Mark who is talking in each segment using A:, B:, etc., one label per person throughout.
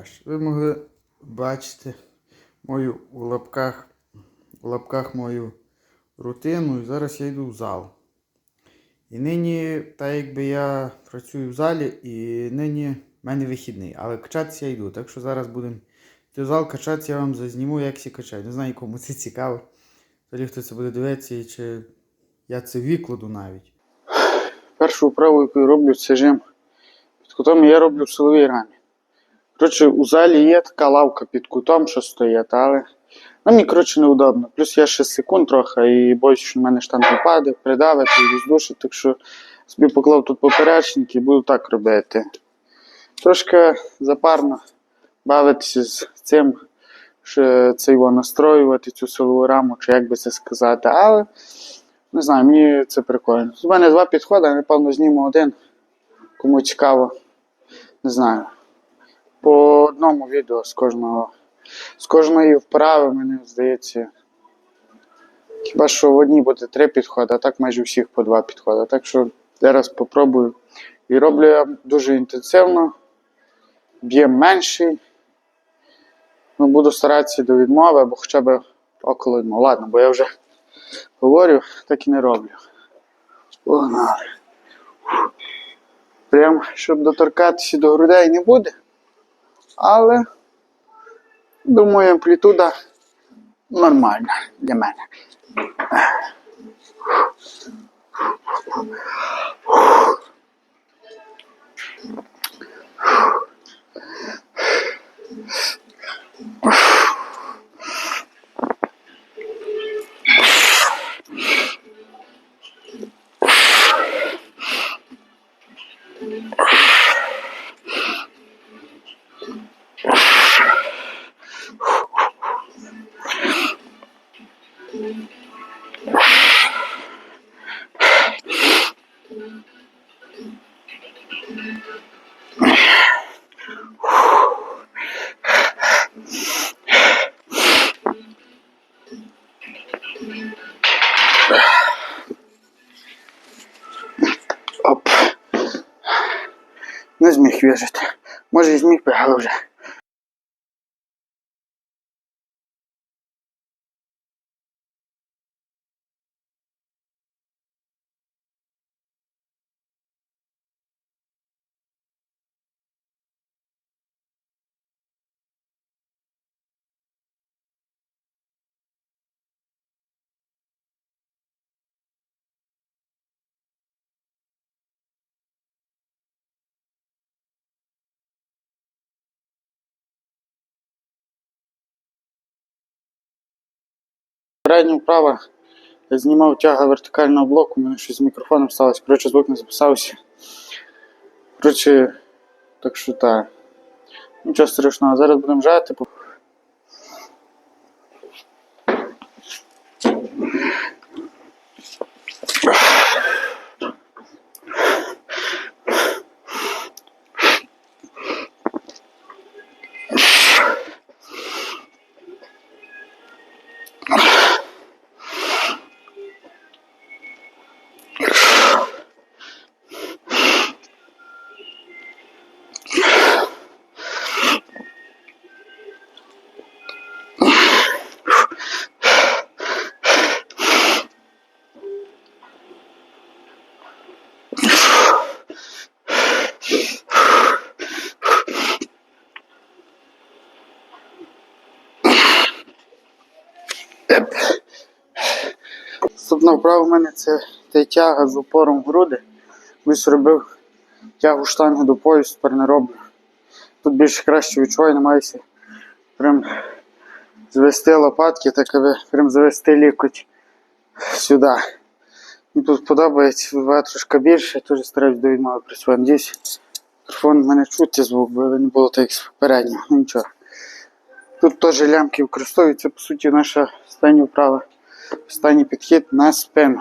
A: краще. Ви могли бачити мою у лапках, у лапках мою рутину. І зараз я йду в зал. І нині, так якби я працюю в залі, і нині в мене вихідний, але качатися я йду. Так що зараз будемо йти в зал качатися, я вам зазніму, як всі качають. Не знаю, кому це цікаво. Взагалі, хто це буде дивитися, чи я це викладу навіть. Першу вправу, яку я роблю, це жим під кутом, я роблю в силовій рамі. Коротше, у залі є така лавка під кутом, що стоїть, але ну, мені, коротше, неудобно. Плюс я ще секунд трохи і боюсь, що в мене штанг впаде, придавить і роздушить, так що собі поклав тут поперечник і буду так робити. Трошки запарно бавитися з цим, що це його настроювати, цю силову раму, чи як би це сказати, але не знаю, мені це прикольно. У мене два підходи, напевно, зніму один. Кому цікаво, не знаю. По одному відео з кожного. З кожної вправи, мені здається. Хіба що в одній буде три підходи, а так майже всіх по два підходи. Так що зараз попробую. І роблю я дуже інтенсивно, б'єм менший. Ну, буду старатися до відмови або хоча б около відмови. Ладно, бо я вже говорю, так і не роблю. Погнали. Прям, щоб доторкатися до грудей не буде. Але, думаю, амплітуда нормальна для мене. Не зміг вижити. Може і зміг би, вправо я знімав тяга вертикального блоку, у мене щось з мікрофоном сталося, коротше, звук не записався. Коротше, так що так. Нічого страшного, зараз будемо жати. Наступна вправа в мене це тяга з опором груди. Колись робив тягу штанги до поясу, тепер не роблю. Тут більше краще відчуваю, намагаюся прям звести лопатки, так аби прям завести лікоть сюди. Мені тут подобається, трошки більше, теж стараюсь до відмови працювати. Надіюсь, мікрофон мене чути звук, бо не було так як з попереднього. Ну нічого. Тут теж лямки використовуються, по суті, наша остання вправа. Останній підхід на спину.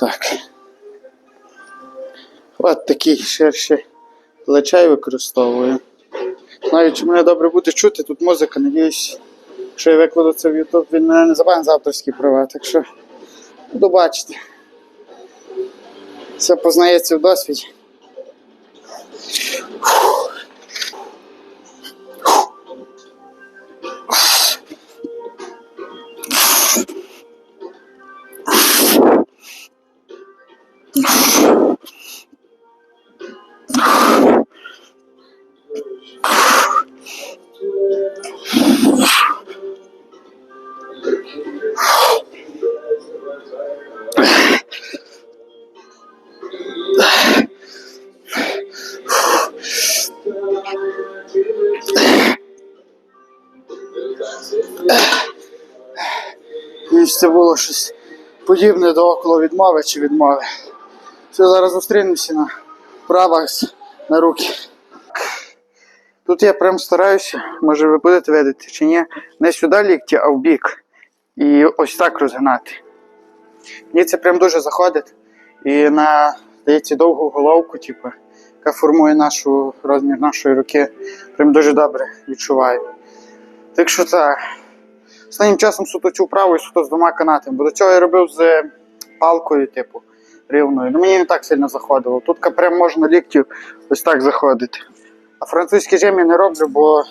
A: Так. От такий ширший плечей використовую. Навіть чи мене добре буде чути, тут музика, надіюсь, якщо я викладу це в YouTube, він мене не забане за авторські права, так що буду бачити. Все познається в досвіді.
B: Місце було щось подібне до около відмови чи відмови. Все, зараз зустрінемося на правах на руки. Тут я прям стараюся, може ви будете видати чи ні. Не сюди лікті, а в бік. І ось так розгинати. Мені це прям дуже заходить. І на здається, довгу головку, типу, яка формує нашу розмір нашої руки, прям дуже добре відчуваю. Так що так. Останнім часом суто цю вправу і суто з двома канатами. Бо до цього я робив з палкою, типу, рівною. Ну мені не так сильно заходило. Тут прям можна ліктю ось так заходити. А французький жим я не роблю, бо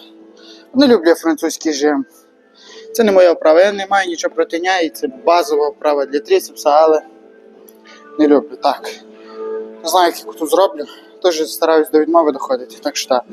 B: не люблю французький жим. Це не моя вправа. Я не маю нічого проти неї, це базова вправа для трицепса, але не люблю так. Не знаю, як тут зроблю. Теж стараюсь до відмови доходити, так що так.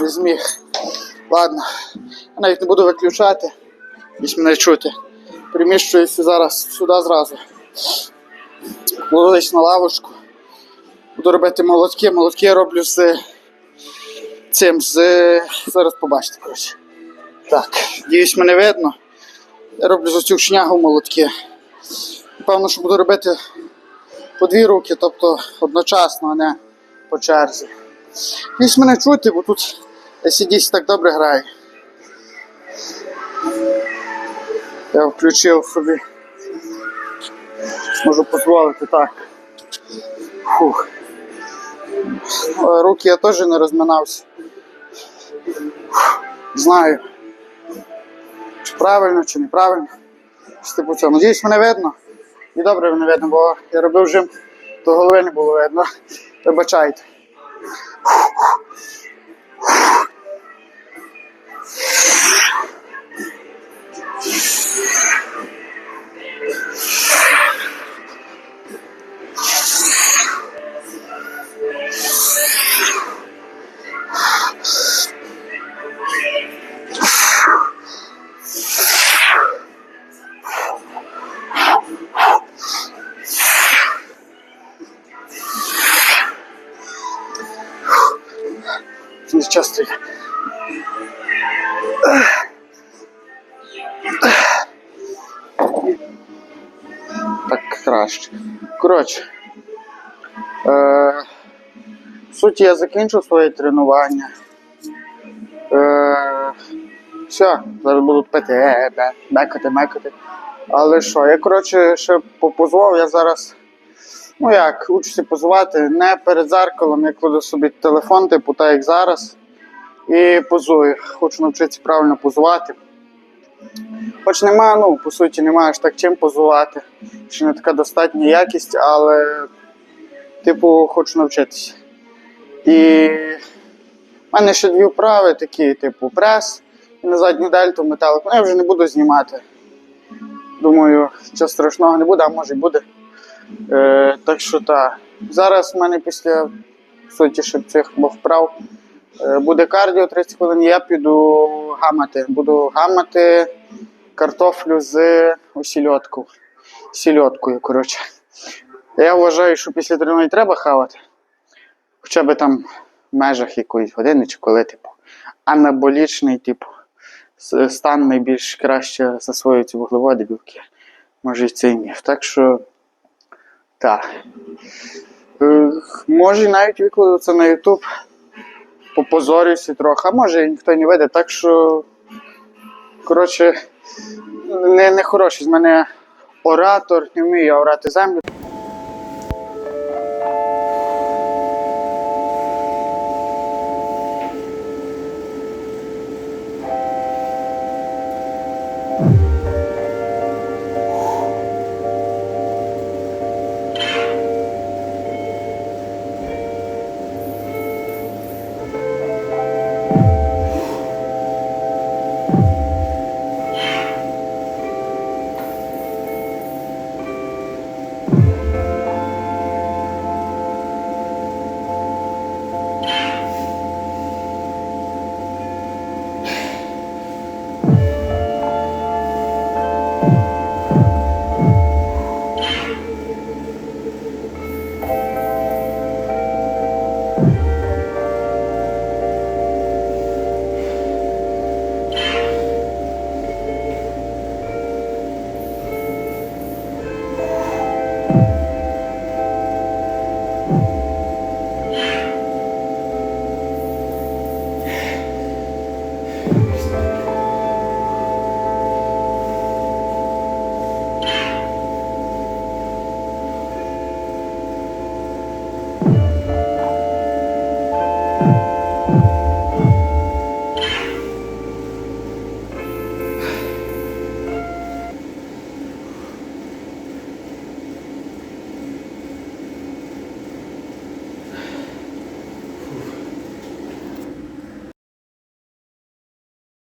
B: Не зміг. Ладно, я навіть не буду виключати, якщо мене чути. Приміщуюся зараз сюди зразу. Ловись на лавочку. Буду робити молотки. Молотки я роблю з цим, з. Зараз побачите, коротше. Так, діюсь, мене видно. Я роблю з цю шнягу молотки. Певно, що буду робити по дві руки, тобто одночасно, а не по черзі. Десь мене чути, бо тут SCDC так добре грає. Я включив собі. Можу дозволити так. Фух. Руки я теж не розминався. Знаю. Чи правильно, чи неправильно. Типу цього. Надіюсь, мене видно. І добре не видно, бо я робив жим, то голови не було видно. Вибачайте. Не Так краще. Коротше. Е, в суті, я закінчив своє тренування. Е, все, зараз будуть пити, е, бе, бекати, мекати. Але що, я коротше ще попозував, я зараз. Ну як, учуся позувати не перед зеркалом, я кладу собі телефон, типу, так як зараз. І позую. Хочу навчитися правильно позувати. Хоч нема, ну, по суті, немає аж так чим позувати. Ще не така достатня якість, але, типу, хочу навчитися. І в мене ще дві вправи такі, типу, прес і на задню дельту металик. Ну, я вже не буду знімати. Думаю, що страшного не буде, а може й буде. Е, так що так. Зараз в мене після суті ще цих вправ буде кардіо 30 хвилин, я піду гамати. Буду гамати картофлю з осільоткою. Сільоткою, коротше. Я вважаю, що після тренування треба хавати. Хоча б там в межах якоїсь години чи коли, типу, анаболічний, типу, стан найбільш краще засвоюється вуглеводи, білки. Може і це і міф. Так що. Так. Е, Може навіть викладу це на YouTube. Попозорюся трохи, а може ніхто не веде, так що. Коротше, не, не хороший з мене оратор, не вмію я орати землю. you.